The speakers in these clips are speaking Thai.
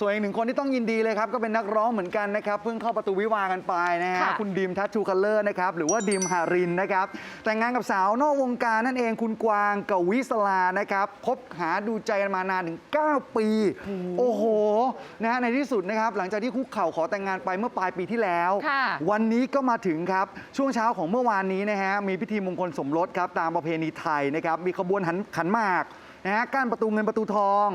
ส่วนอีกหนึ่งคนที่ต้องยินดีเลยครับ ก็เป็นนักร้องเหมือนกันนะครับ เพิ่งเข้าประตูวิวาห์กันไปนะฮะค่ะคุณดิมทัชชูคัลเลอร์นะครับ หรือว่าดิมฮารินนะครับ แต่งงานกับสาวนอกวงการนั่นเองคุณกวางกวิสลานะครับคบหาดูใจกันมานานถึง 9 ปี โอ้โหนะฮะในที่สุดนะครับ หลังจากที่คุกเข่าขอแต่งงานไปเมื่อปลายปีที่แล้ว ค่ะ วันนี้ก็มาถึงครับ ช่วงเช้าของเมื่อวานนี้นะฮะมีพิธีมงคลสมรสครับตามประเพณีไทยนะครับ มีขบวนหันขันหมาก นะฮะก้านประตูเงินประตูทอง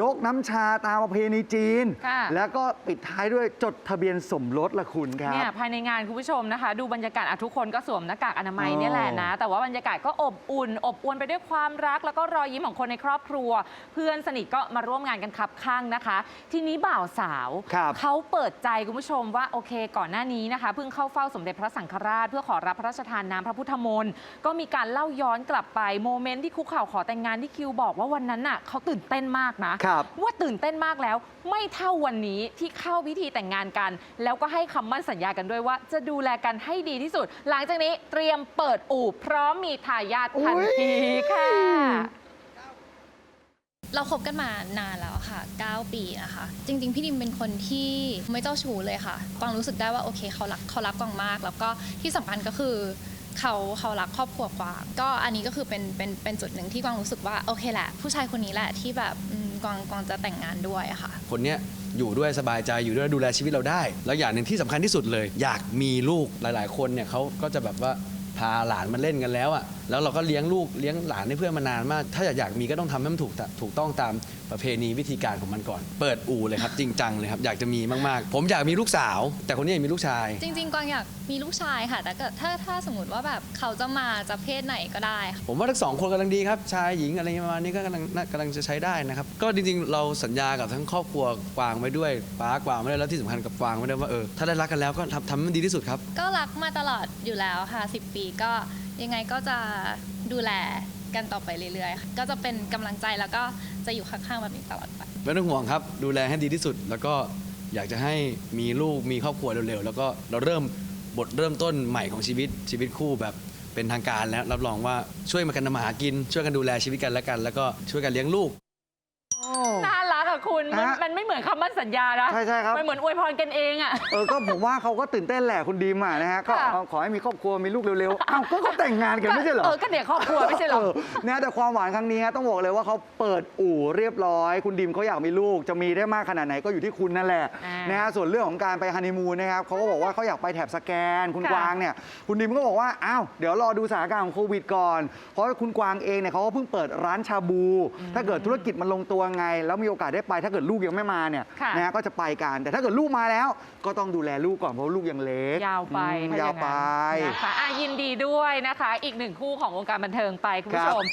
ยกน้ำชาตามประเพณีจีน ค่ะ แล้วก็ปิดท้ายด้วยจดทะเบียนสมรสละคุณครัเนี่ยบ ภายในงานคุณผู้ชมนะคะ ดูบรรยากาศอะทุกคนก็สวมหน้ากากอนามัยอ๋อเนี่ยแหละนะ แต่ว่าบรรยากาศก็อบอุ่น อบอวลไปด้วยความรัก แล้วก็รอยยิ้มของคนในครอบครัว เพื่อนสนิทก็มาร่วมงานกันคับข้างนะคะ ทีนี้บ่าวสาวครับเขาเปิดใจคุณผู้ชมว่าโอเค ก่อนหน้านี้นะคะ เพิ่งเข้าเฝ้าสมเด็จพระสังฆราช เพื่อขอรับพระราชทานน้ำพระพุทธมนต์ก็มีการเล่าย้อนกลับไปโมเมนต์ที่คุกเข่าขอแต่งงานที่คิวบอกว่าวันนั้นน่ะเขาตื่นเต้นมากนะครับ ว่าตื่นเต้นมากแล้ว ไม่เท่าวันนี้ที่เข้าพิธีแต่งงานกัน แล้วก็ให้คำมั่นสัญญากันด้วยว่า จะดูแลกันให้ดีที่สุด หลังจากนี้เตรียมเปิดอู่พร้อมมีทายาททันทีค่ะ เราคบกันมานานแล้วค่ะ 9 ปีนะคะ จริง ๆ พี่ดิมเป็นคนที่ไม่เจ้าชู้เลยค่ะกวางรู้สึกได้ว่าโอเคเขารักเขารักกวางมาก แล้วก็ที่สำคัญก็คือ เขาเขารักครอบครัวกวางก็อันนี้ก็คือเป็นเป็นเป็นจุดหนึ่งที่กวางรู้สึกว่าโอเคแหละ ผู้ชายคนนี้แหละที่แบบอืมกวางกวางจะแต่งงานด้วยอะค่ะ คนเนี้ยอยู่ด้วยสบายใจอยู่ด้วยดูแลชีวิตเราได้ แล้วอย่างหนึ่งที่สำคัญที่สุดเลย อยากมีลูกหลาย ๆ คนเนี่ยเขาก็จะแบบว่าพาหลานมาเล่นกันแล้วอะ่ะแล้วเราก็เลี้ยงลูกเลี้ยงหลานให้เพื่อนมานานมาก ถ้าอยากอยากมีก็ต้องทำให้มันถูกตะถูกต้องตามประเพณีวิธีการของมันก่อน เปิดอู่เลยครับ จริงจังเลยครับ อยากจะมีมากๆ ผมอยากมีลูกสาว แต่คนนี้อยากมีลูกชาย จริง ๆกวางอยากมีลูกชายค่ะ แต่ก็ถ้าถ้าสมมติว่าแบบเขาจะมาจะเพศไหนก็ได้ค่ะผมว่าทั้งสองคนกำลังดีครับ ชายหญิงอะไรประมาณนี้ก็กำลังน่ากำลังจะใช้ได้นะครับ ก็จริงๆ เราสัญญากับทั้งครอบครัวกวางไว้ด้วยป้ากวางไว้ด้วยแล้วที่สำคัญกับกวางไว้ด้วยว่าเออถ้าได้รักกันแล้วก็ทำทำให้มันดีที่สุดครับ ก็รักมาตลอดอยู่แล้วค่ะ 10 ปีก็ยังไงก็จะดูแล กันต่อไปเรื่อยๆค่ะก็จะเป็นกำลังใจแล้วก็จะอยู่ข้างๆแบบนี้ตลอดไป ไม่ต้องห่วงครับ ดูแลให้ดีที่สุด แล้วก็อยากจะให้มีลูกมีครอบครัวเร็วๆ แล้วก็เราเริ่มบทเริ่มต้นใหม่ของชีวิตชีวิตคู่แบบเป็นทางการแล้ว รับรองว่าช่วยมากันทำมาหากิน ช่วยกันดูแลชีวิตกันและกัน แล้วก็ช่วยกันเลี้ยงลูก น่ารัก อะคุณมันฮะมันไม่เหมือนคำมั่นสัญญานะใช่ใช่ครับ มันเหมือนอวยพรกันเองอะ เออก็ผมว่าเขาก็ตื่นเต้นแหละคุณดีมอะนะฮะก็ค่ะ เอาขอให้มีครอบครัวมีลูกเร็วๆอ้าวก็เขาแต่งงานกันไม่ใช่เหรอ เออก็เนี่ยครอบครัวไม่ใช่เหรอเออนะแต่ความหวานครั้งนี้ฮะต้องบอกเลยว่าเขาเปิดอู่เรียบร้อย คุณดิมเขาอยากมีลูกจะมีได้มากขนาดไหนก็อยู่ที่คุณนั่นแหละอ่านนะฮะส่วนเรื่องของการไปฮันนีมูนนะครับเขาก็บอกว่าเขาอยากไปแถบสแกน คุณค่ะกวางเนี่ยคุณดิมก็บอกว่าอ้าวเดี๋ยวรอดูสถานการณ์ของโควิดก่อน เพราะว่าคุณกวางเองเนี่ยเขาก็เพิ่งเปิดร้านชาบู ถ้าเกิดธุรกิจมันลงตัวไง แล้วมีโอกาสได้ไป ถ้าเกิดลูกยังไม่มาเนี่ยค่ะนะฮะก็จะไปกันแต่ถ้าเกิดลูกมาแล้ว ก็ต้องดูแลลูกก่อนเพราะว่าลูกยังเล็กยาวไปอืมถ้ยาวองไปนั้นนะคะอะยินดีด้วยนะคะ อีกหนึ่งคู่ของวงการบันเทิงไปคุณผู้ชม